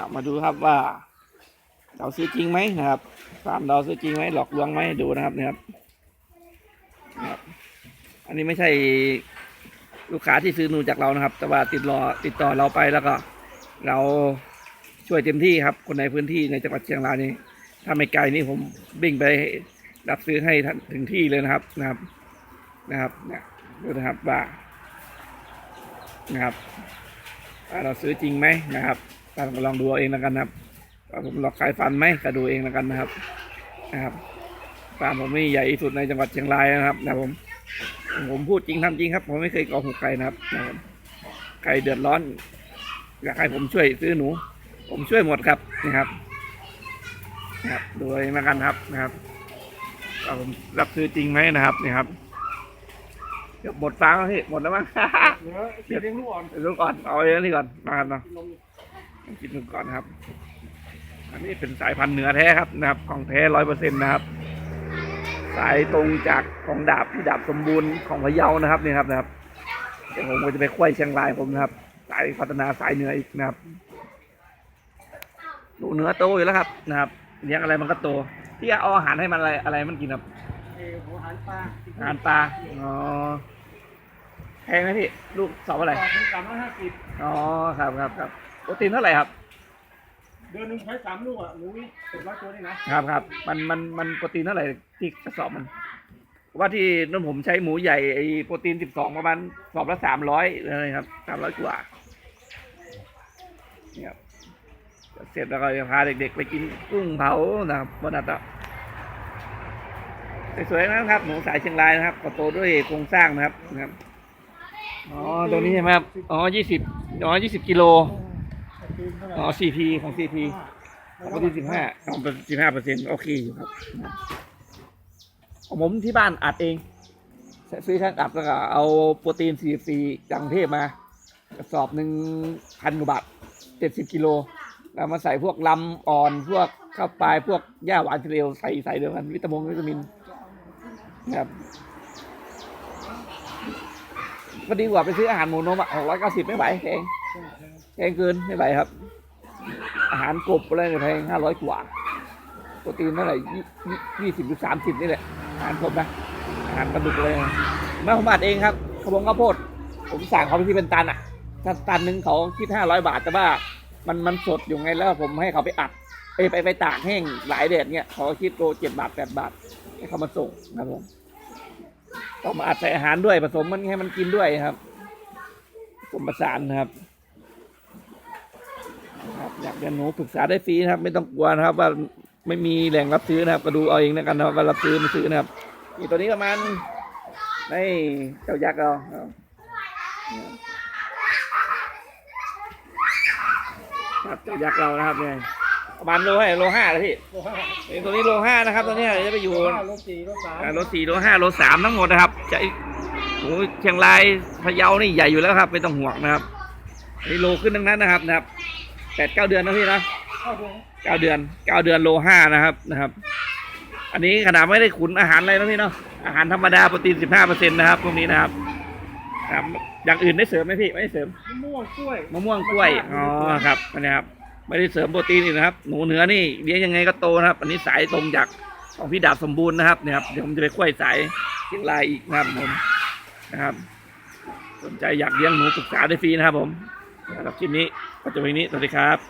ามาดูครับว่าเราซื้อจริงไหมนะครับฟาร์มเราซื้อจริงไหมหลอกลวงไหมดูนะครับนะครับนะครับ อันนี้ไม่ใช่ลูกค้าที่ซื้อนูจากเรานะครับ แต่ว่าติดรอติดต่อเราไปแล้วก็ เราช่วยเต็มที่ครับ คนในพื้นที่ในจังหวัดเชียงรายนี่ถ้าไม่ไกลนี่ผมบิ่งไปรับซื้อให้ถึงที่เลยนะครับนะครับนะครับเนี่ยดูนะครับว่านะครับว่าเราซื้อจริงไหมนะครับ ก็ลองดูเอาเองแล้วกันนะครับผมหลอกขายฟันไหมก็ดูเองแล้วกันนะครับนะครับฟาร์มผมนี่ใหญ่ที่สุดในจังหวัดเชียงรายนะครับนะผมผมพูดจริงทำจริงครับ ผมไม่เคยโกหกใครนะครับนะครับใครเดือดร้อนอยากให้ผมช่วยซื้อหนู ผมช่วยหมดครับนะครับนะครับดูเองแล้วกันครับนะครับว่าผมรับซื้อจริงไหมนะครับนี่ครับเดี๋ยวหมดฟ้าแล้วพี่หมดแล้วมั้งเดี๋ยวเดี๋ยวเลี้ยงลูกอ่อนเดี๋ยวดูก่อนเอาเองนี้ก่อนมาครับเนาะ กินนมกินดูก่อนนะครับ อันนี้เป็นสายพันธุ์เหนือแท้ครับนะครับ ของแท้ร้อยเปอร์เซ็นต์นะครับ สายตรงจากของดาบพี่ดาบสมบูรณ์ของพะเยานะครับนี่ครับนะครับ เดี๋ยวผมก็จะไปควยเชียงรายผมนะครับ สายพัฒนาสายเหนืออีกนะครับหนูเหนือโตอยู่แล้วครับนะครับเลี้ยงอะไรมันก็โต ที่เอาอาหารให้มันอะไรอะไรมันกินครับเออหัวหันปลาอาหารปลาอ๋อแพงไหมพี่ ลูกสอบอะไรต่อเป็นสามร้อยห้าสิบอ๋อ ครับครับครับโปรตีนเท่าไหร่ครับ เดือนหนึงใช้สามลูกอะหนูนี่เจ็ดร้อยตัวนี่นะครับครับมันมันมันโปรตีนเท่าไหร่ที่กระสอบมัน ว่าที่นั่นผมใช้หมูใหญ่ไอ้โปรตีนสิบสองประมาณสอบละสามร้อยเลยครับสามร้อยกว่าเนี่ยครับเสร็จแล้วก็จะพาเด็กๆ ไปกินกุ้งเผานะครับวันนั้นอะสวยๆนะครับหนูสายเชียงรายนะครับก็โตด้วยโครงสร้างนะครับนะครับอ๋อตัวนี้ใช่ไหมครับอ๋อยี่สิบอ๋อยี่สิบกิโล ตีนเท่อ๋อซีพีของซีพีปกติสิบห้าเอาเป็นสิบห้าเปอร์เซ็นต์โอเคอยู่ครับของผมที่บ้านอัดเอง ซื้อช่างอัดแล้วก็เอาโปรตีนสี่สี่จากกรุงเทพมากระสอบหนึ่งพันกว่าบาทเจ็ดสิบกิโลแล้วมาใส่พวกลำอ่อนพวกข้าวปลายพวกหญ้าหวานเร็วใส่ใส่เดียวกันวิตามินวิตามินนะครับก็ดีกว่าไปซื้ออาหารหมูนมอะหกร้อยเก้าสิบไม่ไหวแพง แพงเกินไม่ไหวครับ อาหารกบอะไรเนี่ยแพงห้าร้อยกว่าโปรตีนเท่าไหร่ยี่สิบหรือสามสิบนี่แหละอาหารผมนะอาหารปลาดุกเลยมื่อผมอัดเองครับขบงข้าวโพด ผมสั่งเขาไปที่เป็นตันอะถ้าตันหนึ่งเขาคิดห้าร้อยบาทแต่ว่ามันมันสดอยู่ไงแล้วผมให้เขาไปอัดไปไปไปตากแห้งหลายแดดเนี่ยเขาคิดโลเจ็ดบาทแปดบาทให้เขามาส่งนะครับผมต้องมาอัดใส่อาหารด้วยผสมมันให้มันกินด้วยครับผสมประสานนะครับครับ อยากเรียนหนูปรึกษาได้ฟรีนะครับ ไม่ต้องกลัวนะครับ ว่าไม่มีแหล่งรับซื้อนะครับ ก็ดูเอาเองแล้วกันนะครับว่ารับซื้อไม่ซื้อนะครับนี่ตัวนี้ประมาณในเจ้ายักษ์เราครับเจ้ายักษ์เรานะครับเนี่ยประมาณโลให้โลห้าเลยพี่โลห้านี่ตัวนี้โลห้านะครับตัวนี้จะไปอยู่โลห้าโลสี่โลสามอ่าโลสี่โลห้าโลสามทั้งหมดนะครับจะโอ้ยเชียงรายพะเยานี่ใหญ่อยู่แล้วครับ ไม่ต้องห่วงนะครับนี่โลขึ้นทั้งนั้นนะครับนะครับ แปดเก้าเดือนนะพี่นะเข้าเดือนเก้าเดือนเก้าเดือนโลห้านะครับนะครับ อันนี้ขนาดไม่ได้ขุนอาหารอะไรนะพี่เนาะอาหารธรรมดาโปรตีนสิบห้าเปอร์เซ็นต์นะครับพวกนี้นะครับครับอย่างอื่นได้เสริมไหมพี่ไม่ได้เสริมมะม่วงกล้วยมะม่วงกล้วยอ๋อครับอันนี้ครับไม่ได้เสริมโปรตีนอีกนะครับ หนูเนื้อนี่เลี้ยงยังไงก็โตนะครับ อันนี้สายตรงจากของพี่ดาบสมบูรณ์นะครับเนี่ยครับเดี๋ยวผมจะไปควยสายเชียงรายอีกนะครับผมนะครับ สนใจอยากเลี้ยงหนูปรึกษาได้ฟรีนะครับผมสำหรับคลิปนี้ก็ จะไว้นี้สวัสดีครับ